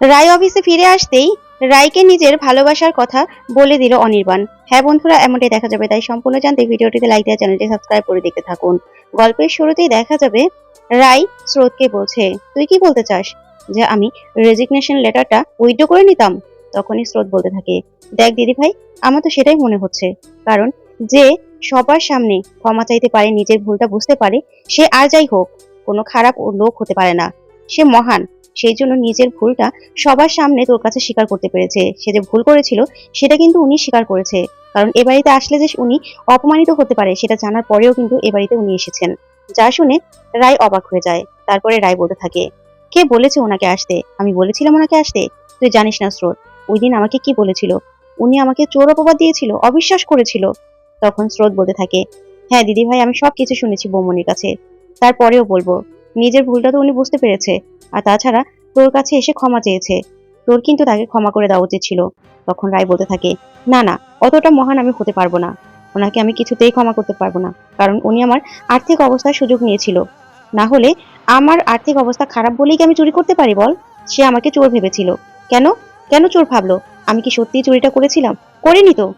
রায় অফিসে ফিরে আসতেই রায়কে নিজের ভালোবাসার কথা বলে দিল অনির্বাণ। হ্যাঁ বন্ধুরা, এমনটাই দেখা যাবে। তাই সম্পূর্ণ জানতে ভিডিওটিতে লাইক দেওয়া চ্যানেলটি সাবস্ক্রাইব করে দেখতে থাকুন। গল্পের শুরুতেই দেখা যাবে, রায় স্রোতকে বলছে, তুই কি বলতে চাস যে আমি রেজিগনেশন লেটারটা উইথড্র করে নিতাম? তখনই স্রোত বলতে থাকে, দেখ দিদি ভাই, আমার তো সেটাই মনে হচ্ছে। কারণ যে সবার সামনে ক্ষমা চাইতে পারে, নিজের ভুলটা বুঝতে পারে, সে আর যাই হোক, কোনো খারাপ লোক হতে পারে না। সে মহান সেই জন্য নিজের ভুলটা সবার সামনে তোর কাছে স্বীকার করতে পেরেছে। সে যে ভুল করেছিল, সেটা কিন্তু উনি স্বীকার করেছে। কারণ এ বাড়িতে আসলে যে উনি অপমানিত হতে পারে, সেটা জানার পরেও কিন্তু এ বাড়িতে উনি এসেছেন। যা শুনে রায় অবাক হয়ে যায়। তারপরে রায় বলতে থাকে, কে বলেছে ওনাকে আসতে? আমি বলেছিলাম ওনাকে আসতে। তুই জানিস না স্রোত, ওই দিন আমাকে কি বলেছিল? উনি আমাকে চোর অপবাদ দিয়েছিল, অবিশ্বাস করেছিল? তখন স্রোত বলতে থাকে হ্যাঁ দিদি ভাই আমি সব কিছু শুনেছি বৌমনির কাছে। তারপরেও বলব, নিজের ভুলটা তো উনি বুঝতে পেরেছে। আর তাছাড়া তোর কাছে এসে ক্ষমা চেয়েছে। তোর কিন্তু তাকে ক্ষমা করে দেওয়া উচিত ছিল। তখন রায় বলতে থাকে, না না, অতটা মহান আমি হতে পারব না। ওনাকে আমি কিছুতেই ক্ষমা করতে পারব না। কারণ উনি আমার আর্থিক অবস্থার সুযোগ নিয়েছিল। না হলে আমার আর্থিক অবস্থা খারাপ বলেই কি আমি চুরি করতে পারি বল? সে আমাকে চোর ভেবেছিল। কেন? কেন চোর ভাবলো? আমি কি সত্যিই চুরিটা করেছিলাম? করিনি তো?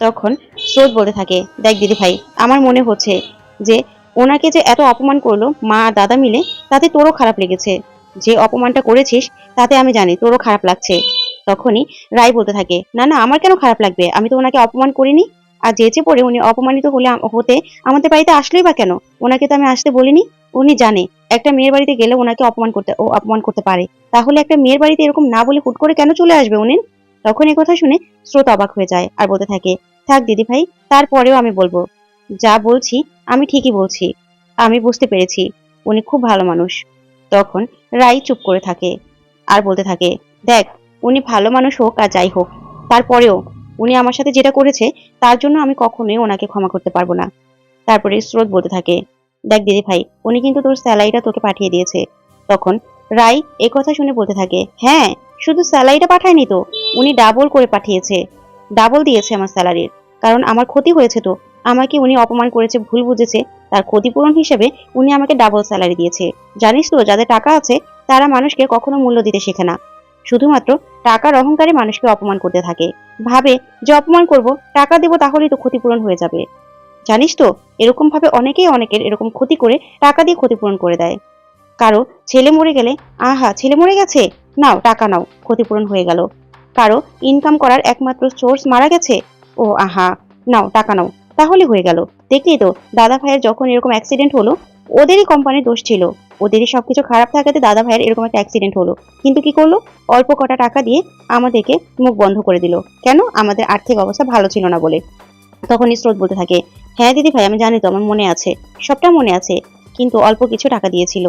তখন স্রোত বলতে থাকে, দেখ দিদি ভাই, আমার মনে হচ্ছে যে ওনাকে যে এত অপমান করল মা দাদা মিলে, তাতে তোরও খারাপ লেগেছে। যে অপমানটা করেছিস, তাতে আমি জানি তোরও খারাপ লাগছে। তখনই রায় বলতে থাকে, না না, আমার কেন খারাপ লাগবে? আমি তো ওনাকে অপমান করিনি। আর যেচে পড়ে উনি অপমানিত হলে হতে আমাদের বাড়িতে আসলেই বা কেন? ওনাকে তো আমি আসতে বলিনি। উনি জানে, একটা মেয়ের বাড়িতে গেলে ওনাকে অপমান করতে, ও অপমান করতে পারে। তাহলে একটা মেয়ের বাড়িতে এরকম না বলে হুট করে কেন চলে আসবে উনি? তখন এই কথা শুনে স্রোত অবাক হয়ে যায় আর বলতে থাকে, থাক দিদি ভাই তারপরেও আমি বলব। যা বলছি, আমি ঠিকই বলছি। আমি বুঝতে পেরেছি। উনি খুব ভালো মানুষ। তখন রাই চুপ করে থাকে আর বলতে থাকে, দেখ, উনি ভালো মানুষ হোক আর যাই হোক, তারপরেও উনি আমার সাথে যেটা করেছে, তার জন্য আমি কখনোই ওনাকে ক্ষমা করতে পারব না। তারপরে স্রোত বলতে থাকে, দেখ দিদি ভাই, উনি কিন্তু তোর স্যালারিটা তোকে পাঠিয়ে দিয়েছে। তখন রাই এ কথা শুনে বলতে থাকে হ্যাঁ শুধু স্যালারিটা পাঠায়নি তো, উনি ডাবল করে পাঠিয়েছে ডাবল দিয়েছে আমার স্যালারির, কারণ আমার ক্ষতি হয়েছে তো। আমাকে উনি অপমান করেছে, ভুল বুঝেছে, তার ক্ষতিপূরণ হিসেবে উনি আমাকে ডাবল স্যালারি দিয়েছে। জানিস তো, যাদের টাকা আছে, তারা মানুষকে কখনো মূল্য দিতে শেখে না। শুধুমাত্র টাকার অহংকারে মানুষকে অপমান করতে থাকে। ভাবে যে অপমান করব, টাকা দেবো তাহলেই তো ক্ষতিপূরণ হয়ে যাবে। জানিস তো, এরকম ভাবে অনেকেই অনেকের এরকম ক্ষতি করে টাকা দিয়ে ক্ষতিপূরণ করে দেয়। কারও ছেলে মরে গেলে, আহা, ছেলে মরে গেছে? নাও, টাকা নাও, ক্ষতিপূরণ হয়ে গেল। কারও ইনকাম করার একমাত্র সোর্স মারা গেছে? ও, আহা, নাও, টাকা নাও। তাহলে হয়ে গেল। দেখলি তো, দাদা ভাইয়ের যখন এরকম অ্যাক্সিডেন্ট হলো, ওদেরই কোম্পানির দোষ ছিল। ওদেরই সবকিছু খারাপ থাকাতে দাদা ভাইয়ের এরকম একটা অ্যাক্সিডেন্ট হলো। কিন্তু কি করল? অল্প কটা টাকা দিয়ে আমাদেরকে মুখ বন্ধ করে দিল। কেন? আমাদের আর্থিক অবস্থা ভালো ছিল না বলে। তখনই স্রোত বলতে থাকে হ্যাঁ দিদি ভাই, আমি জানি তো, আমার মনে আছে। সবটা মনে আছে, কিন্তু অল্প কিছু টাকা দিয়েছিল।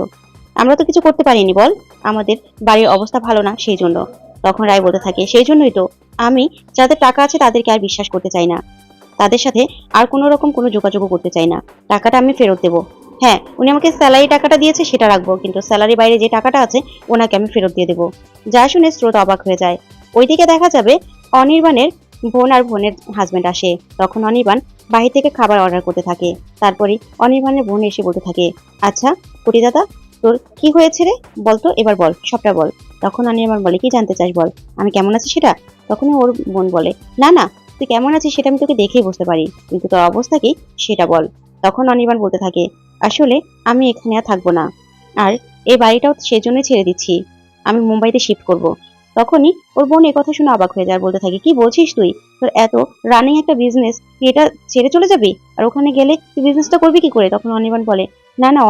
আমরা তো কিছু করতে পারিনি বল। আমাদের বাড়ির অবস্থা ভালো না সেই জন্য তখন রায় বলতে থাকে সেই জন্যই তো। আমি যাদের টাকা আছে তাদেরকে আর বিশ্বাস করতে চাই না। তাদের সাথে আর কোনো রকম কোনো যোগাযোগও করতে চাই না। টাকাটা আমি ফেরত দেবো। হ্যাঁ উনি আমাকে স্যালারি টাকাটা দিয়েছে, সেটা রাখব, কিন্তু স্যালারি বাইরে যে টাকাটা আছে, ওনাকে আমি ফেরত দিয়ে দেবো। যা শুনে স্রোত অবাক হয়ে যায়। ওইদিকে দেখা যাবে অনির্বাণের বোন আর বোনের হাজবেন্ড আসে। তখন অনির্বাণ বাহির থেকে খাবার অর্ডার করতে থাকে। তারপরে অনির্বাণের বোন এসে বলতে থাকে আচ্ছা কুটি দাদা তোর কি হয়েছে রে? বলতো এবার বল, সবটা বল। তখন অনির্বাণ বলে, কি জানতে চাস বল? আমি কেমন আছি সেটা? তখন ওর বোন বলে, না না তুই কেমন আছিস সেটা আমি তোকে দেখেই বুঝতে পারি। কিন্তু তোর অবস্থা কি সেটা বল। তখন অনির্বাণ বলতে থাকে, আসলে আমি এখানে আর থাকব না। আর এই বাড়িটাও সেজন্য ছেড়ে দিচ্ছি। আমি মুম্বাইতে শিফট করব। তখনই ওর বোন কথা শুনে অবাক হয়ে যায় বলতে থাকে, কি বলছিস তুই? তোর এত রানিং একটা বিজনেস তুই এটা ছেড়ে চলে যাবি? আর ওখানে গেলে তুই বিজনেসটা করবি কি করে? তখন অনির্বাণ বলে, না না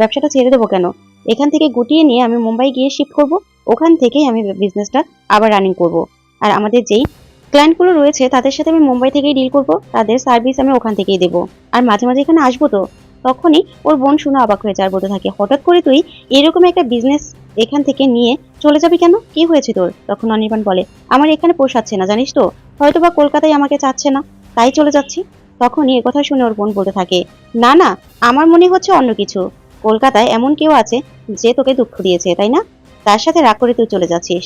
ব্যবসাটা ছেড়ে দেবো কেন? এখান থেকে গুটিয়ে নিয়ে আমি মুম্বাই গিয়ে শিফট করব। ওখান থেকেই আমি বিজনেসটা আবার রানিং করব। আর আমাদের যেই ক্লায়েন্টগুলো রয়েছে, তাদের সাথে আমি মুম্বাই থেকেই ডিল করব, তাদের সার্ভিস আমি ওখান থেকেই দেবো। আর মাঝে মাঝে এখানে আসব তো, তখনই ওর বোন শুনে অবাক হয়ে যায় আর বলতে থাকে। হঠাৎ করে তুই এরকম একটা বিজনেস এখান থেকে নিয়ে চলে যাবি কেন? কি হয়েছে তোর? তখন অনির্বাণ বলে, আমার এখানে পোষাচ্ছে না, জানিস তো? হয়তো বা কলকাতায় আমাকে চাচ্ছে না, তাই চলে যাচ্ছি। তখনই কথা শুনে ওর বোন বলতে থাকে, না না, আমার মনে হচ্ছে অন্য কিছু। কলকাতায় এমন কেউ আছে যে তোকে দুঃখ দিয়েছে, তাই না? তার সাথে রাগ করে তুই চলে যাচ্ছিস।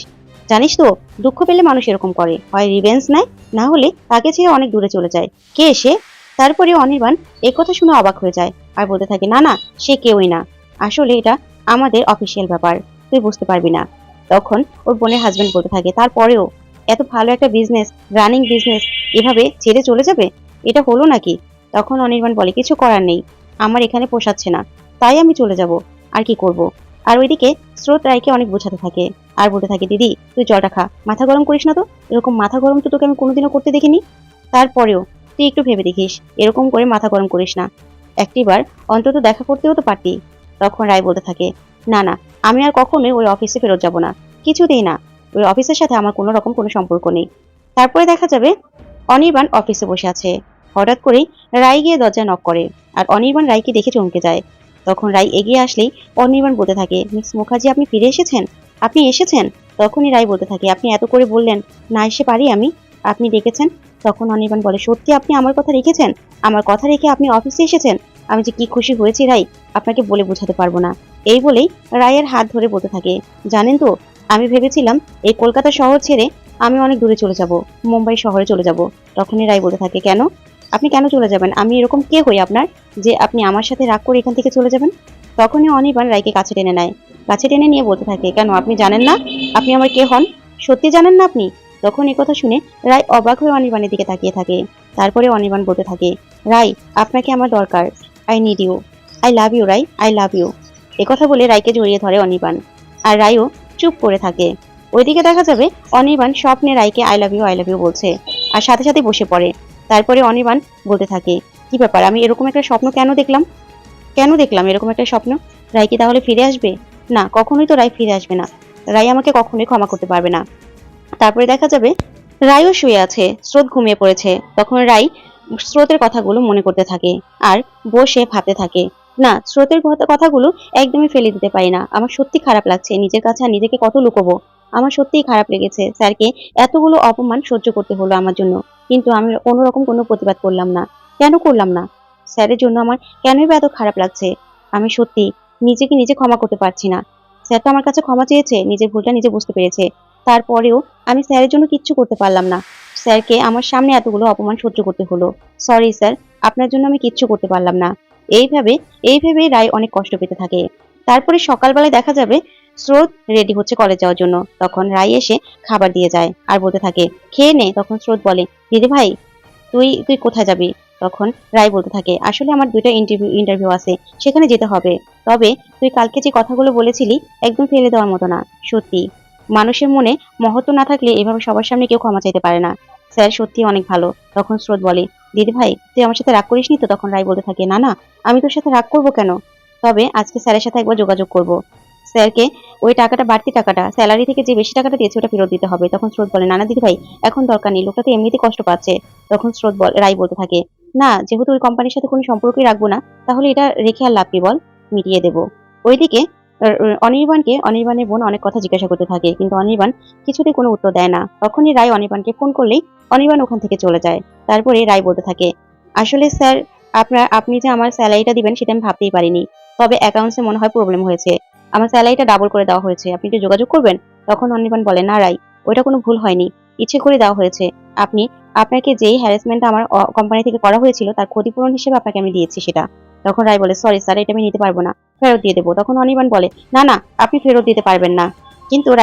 জানিস তো, দুঃখ পেলে মানুষ এরকম করে। হয় রিভেন্স নেয়, না হলে তাকে ছেড়ে অনেক দূরে চলে যায়। কে সে? তারপরে অনির্বাণ এই কথা শুনে অবাক হয়ে যায় আর বলতে থাকে, না না, সে কেউই না। আসলে এটা আমাদের অফিসিয়াল ব্যাপার, তুই বুঝতে পারবি না। তখন ওর বোনের হাজবেন্ড বলতে থাকে, তারপরেও এত ভালো একটা বিজনেস রানিং বিজনেস এভাবে ছেড়ে চলে যাবে? এটা হলো নাকি? তখন অনির্বাণ বলে, কিছু করার নেই, আমার এখানে পোষাচ্ছে না, তাই আমি চলে যাব, আর কি করব? আর ওইদিকে স্রোত রায়কে অনেক বোঝাতে থাকে। আর বলতে থাকে, দিদি, তুই জলটা খা। মাথা গরম করিস না তো? এরকম মাথা গরম তো তোকে আমি কোনোদিনও করতে দেখিনি? তারপরেও, তুই একটু ভেবে দেখিস, এরকম করে মাথা গরম করিস না। একটিবার অন্তত দেখা করতেও তো পারতি। তখন রায় বলতে থাকে, না না, আমি আর কখনোই ওই অফিসে ফেরত যাব না। কিছুতেই না। ওই অফিসের সাথে আমার কোনো রকম কোনো সম্পর্ক নেই। তারপরে দেখা যাবে, অনির্বাণ অফিসে বসে আছে। হঠাৎ করেই রায় গিয়ে দরজা নক করে আর অনির্বাণ রায়কে দেখে চমকে যায়। তখন রায় এগিয়ে আসলেই অনির্বাণ বলতে থাকে, মিস মুখার্জি, আপনি ফিরে এসেছেন? আপনি এসেছেন? তখনই রায় বলতে থাকে। আপনি এত করে বললেন, না এসে পারি আমি। আপনি ডেকেছেন। তখন অনির্বাণ বলে, সত্যি আপনি আমার কথা রেখেছেন? আমার কথা রেখে আপনি অফিসে এসেছেন? আমি যে কি খুশি হয়েছি রাই আপনাকে বলে বোঝাতে পারব না। এই বলেই রায়ের হাত ধরে বলতে থাকে। জানেন তো, আমি ভেবেছিলাম, এই কলকাতা শহর ছেড়ে আমি অনেক দূরে চলে যাব, মুম্বাই শহরে চলে যাব। তখনই রায় বলতে থাকে, কেন? আপনি কেন চলে যাবেন? আমি এরকম কে হই আপনার যে আপনি আমার সাথে রাগ করে এখান থেকে চলে যাবেন? তখনই অনির্বাণ রায়কে কাছে টেনে নেয়। কাছে টেনে নিয়ে বলতে থাকে, কেন, আপনি জানেন না? আপনি আমার কে হন? সত্যি জানেন না আপনি? তখন কথা শুনে রায় অবাক হয়ে অনির্বাণের দিকে তাকিয়ে থাকে। তারপরে অনির্বাণ বলতে থাকে, রায়, আপনাকে আমার দরকার। I need you I love you Rai I love you কথা বলে রায়কে জড়িয়ে ধরে অনির্বাণ। আর রায়ও চুপ করে থাকে। ওইদিকে দেখা যাবে অনির্বাণ স্বপ্নে রায়কে I love you I love you বলছে আর সাথে সাথে বসে পড়ে। তারপরে অনির্বাণ বলতে থাকে, কি ব্যাপার, আমি এরকম একটা স্বপ্ন কেন দেখলাম? কেন দেখলাম এরকম একটা স্বপ্ন? রায় কি তাহলে ফিরে আসবে? না, কখনোই তো রায় ফিরে আসবে না। রায় আমাকে কখনোই ক্ষমা করতে পারবে না। তারপরে দেখা যাবে, রায়ও শুয়ে আছে, স্রোত ঘুমিয়ে পড়েছে। তখন রায় স্রোতের কথাগুলো মনে করতে থাকে আর বসে ভাবতে থাকে, না, স্রোতের কথাগুলো একদমই ফেলে দিতে পারি না। আমার সত্যি খারাপ লাগছে, নিজের কাছে আর নিজেকে কত লুকোবো? আমার সত্যিই খারাপ লেগেছে। স্যারকে এতগুলো অপমান সহ্য করতে হলো আমার জন্য। কিন্তু আমি কোনো রকম কোনো প্রতিবাদ করলাম না। কেন করলাম না? স্যারের জন্য আমার কেনই বা এত খারাপ লাগছে? আমি সত্যি নিজেকে নিজে ক্ষমা করতে পারছি না। স্যার তো আমার কাছে ক্ষমা চেয়েছে, নিজের ভুলটা নিজে বুঝতে পেরেছে। তারপরেও আমি স্যারের জন্য কিচ্ছু করতে পারলাম না। স্যারকে আমার সামনে এতগুলো অপমান সহ্য করতে হলো। সরি স্যার, আপনার জন্য আমি কিচ্ছু করতে পারলাম না। এইভাবে এইভাবে রায় অনেক কষ্ট পেতে থাকে। তারপরে সকালবেলায় দেখা যাবে, স্রোত রেডি হচ্ছে কলেজ যাওয়ার জন্য। তখন রায় এসে খাবার দিয়ে যায় আর বলতে থাকে, খেয়ে নে। তখন স্রোত বলে দিদি ভাই তুই তুই কোথায় যাবি? তখন রায় বলতে থাকে, আসলে আমার দুইটা ইন্টারভিউ ইন্টারভিউ আছে, সেখানে যেতে হবে। তবে তুই কালকে যে কথাগুলো বলেছিলি, একদম ফেলে দেওয়ার মতো না। সত্যি, মানুষের মনে মহত্ব না থাকলে এভাবে সবার সামনে কেউ ক্ষমা চাইতে পারে না। স্যার, সত্যি অনেক ভালো তখন স্রোত বলে, দিদি ভাই, তুই আমার সাথে রাগ করিসনি তো তখন রায় বলতে থাকে, না না, আমি তোর সাথে রাগ করব কেন? তবে আজকে স্যারের সাথে একবার যোগাযোগ করব। স্যারকে ওই টাকাটা, বাড়তি টাকাটা স্যালারি থেকে যে বেশি টাকাটা দিয়েছে, ওটা ফেরত দিতে হবে তখন স্রোত বলে, না না, দিদি ভাই, এখন দরকার নেই, লোকটা তো এমনিতেই কষ্ট পাচ্ছে তখন স্রোত বল রায় বলতে থাকে না, যেহেতু ওই কোম্পানির সাথে কোনো সম্পর্কই রাখব না, তাহলে এটা রেখে আর লাভ কি বল? মিটিয়ে দেবো। ওইদিকে অনির্বাণকে, অনির্বাণের বোন অনেক কথা জিজ্ঞাসা করতে থাকে, কিন্তু অনির্বাণ কিছুতেই কোনো উত্তর দেয় না। তখনই রায় অনির্বাণকে ফোন করলেই অনির্বাণ ওখান থেকে চলে যায়। তারপরে রায় বলতে থাকে, আসলে স্যার আপনার, আপনি যে আমার স্যালারিটা দিবেন, সেটা আমি ভাবতেই পারিনি। তবে অ্যাকাউন্টসে মনে হয় প্রবলেম হয়েছে। আমার স্যালারিটা ডাবল করে দেওয়া হয়েছে। আপনি একটু যোগাযোগ করবেন? তখন অনির্বাণ বলে, না রাই ওইটা কোনো ভুল হয়নি। ইচ্ছে করে দেওয়া হয়েছে। আপনি আপনাকে যেই হ্যারাসমেন্ট আমার কোম্পানি থেকে করা হয়েছিল, তার ক্ষতিপূরণ হিসেবে আপনাকে আমি দিয়েছি সেটা। তখন রায় বলে সরি স্যার এটা আমি নিতে পারব না। ফেরত দিয়ে দেবো। তখন অনির্বাণ বলে, না না, আপনি ফেরত দিতে পারবেন না। কিন্তু রায়